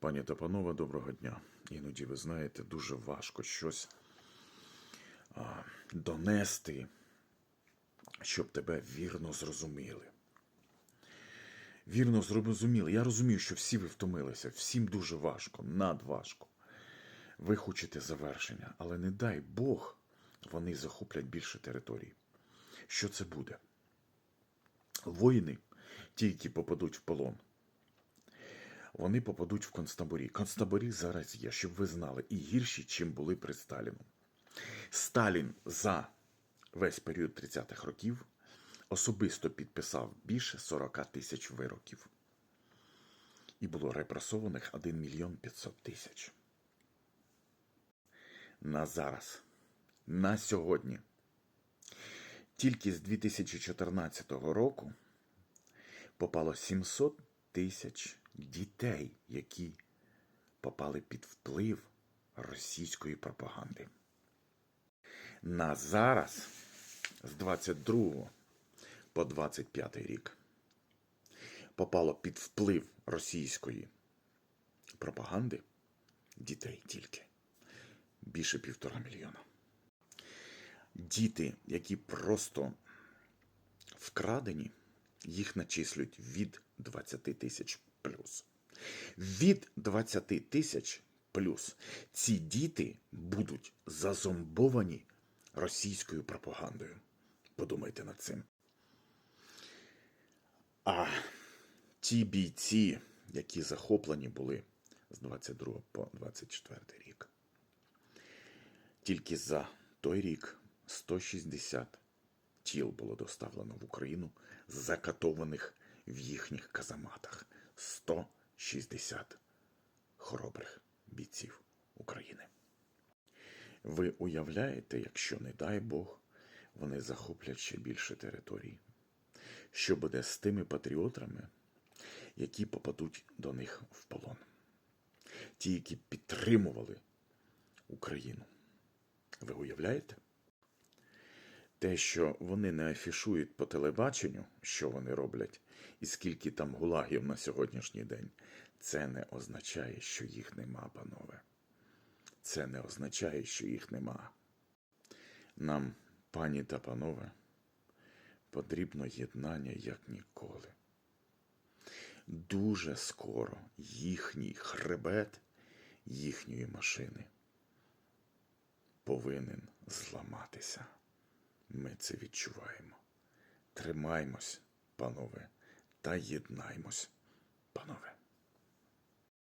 Пані та панове, доброго дня. Іноді, ви знаєте, дуже важко щось а, донести, щоб тебе вірно зрозуміли. Вірно зрозуміли. Я розумію, що всі ви втомилися, всім дуже важко, надважко. Ви хочете завершення, але не дай Бог, вони захоплять більше територій. Що це буде? Воїни, ті, які попадуть в полон, вони попадуть в концтаборі. Концтаборі зараз є, щоб ви знали, і гірші, чим були при Сталіну. Сталін за весь період 30-х років особисто підписав більше 40 тисяч вироків. І було репресованих 1 мільйон 500 тисяч. На зараз, на сьогодні, тільки з 2014 року попало 700 тисяч дітей, які попали під вплив російської пропаганди. На зараз, з 22 по 25 рік, попало під вплив російської пропаганди дітей тільки більше півтора мільйона. Діти, які просто вкрадені, їх начислюють від 20 тисяч плюс. Від 20 тисяч плюс ці діти будуть зазомбовані російською пропагандою. Подумайте над цим. А ті бійці, які захоплені були з 22 по 24 рік, тільки за той рік 160 тіл було доставлено в Україну, закатованих в їхніх казаматах. 160 хоробрих бійців України. Ви уявляєте, якщо, не дай Бог, вони захоплять ще більше територій? Що буде з тими патріотами, які попадуть до них в полон? Ті, які підтримували Україну. Ви уявляєте? Те, що вони не афішують по телебаченню, що вони роблять, і скільки там гулагів на сьогоднішній день, це не означає, що їх нема, панове. Це не означає, що їх нема. Нам, пані та панове, потрібно єднання як ніколи. Дуже скоро їхній хребет їхньої машини повинен зламатися. Ми це відчуваємо. Тримаймось, панове, та єднаймось, панове.